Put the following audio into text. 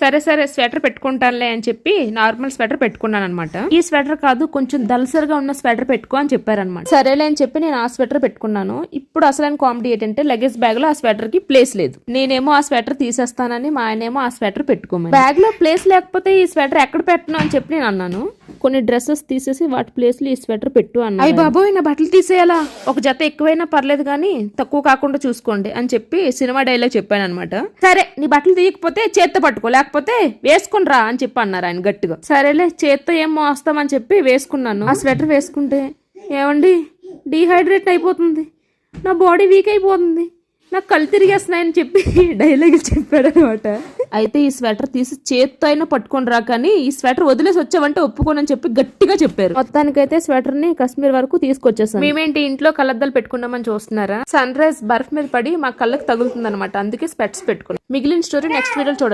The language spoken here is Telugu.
సరే సరే స్వెటర్ పెట్టుకుంటానులే అని చెప్పి నార్మల్ స్వెటర్ పెట్టుకున్నాను అనమాట ఈ స్వెటర్ కాదు కొంచెం దలసరిగా ఉన్న స్వెటర్ పెట్టుకో అని చెప్పారనమాట సరేలే అని చెప్పి నేను ఆ స్వెటర్ పెట్టుకున్నాను. ఇప్పుడు అసలైన కామెడీ ఏంటంటే లగేజ్ బ్యాగ్లో ఆ స్వెటర్కి ప్లేస్ లేదు. నేనేమో ఆ స్వెటర్ తీసేస్తానని మా ఆయనేమో ఆ స్వెటర్ పెట్టుకోమని. బ్యాగ్లో ప్లేస్ లేకపోతే ఈ స్వెటర్ ఎక్కడ పెట్టను అని చెప్పి నేను అన్నాను. కొన్ని డ్రెస్సెస్ తీసేసి వాటి ప్లేస్లో ఈ స్వెటర్ పెట్టు అన్నా అయ్యి బాబోయ్ నా బట్టలు తీసేయాలా? ఒక జత ఎక్కువైనా పర్లేదు కానీ తక్కువ కాకుండా చూసుకోండి అని చెప్పి సినిమా డైలాగ్ చెప్పాను అనమాట సరే నీ బట్టలు తీయకపోతే చేత్తో పట్టుకో లేకపోతే వేసుకుని రా అని చెప్పి అన్నారు ఆయన గట్టిగా. సరేలే చేత్తో ఏం మోస్తామని చెప్పి వేసుకున్నాను. ఆ స్వెటర్ వేసుకుంటే? ఏమండి డీహైడ్రేట్ అయిపోతుంది. నా బాడీ వీక్ అయిపోతుంది. నాకు కళ్ళు తిరిగేస్తున్నాయని చెప్పి డైలాగ్ చెప్పాడు అనమాట అయితే ఈ స్వెటర్ తీసి చేత్తో అయినా పట్టుకొని రా కానీ ఈ స్వెటర్ వదిలేసి వచ్చావంటే ఒప్పుకోనని చెప్పి గట్టిగా చెప్పారు. మొత్తానికైతే స్వెటర్ని కశ్మీర్ వరకు తీసుకొచ్చేసాం మేమేంటి ఇంట్లో కళ్ళద్దాలు పెట్టుకున్నామని చూస్తున్నారా? సన్ రైజ్ బర్ఫ్ మీద పడి మా కళ్ళకి తగులుతుంది అనమాట అందుకే స్పెట్స్ పెట్టుకున్నాం. మిగిలిన స్టోరీ నెక్స్ట్ వీడియో చూడండి.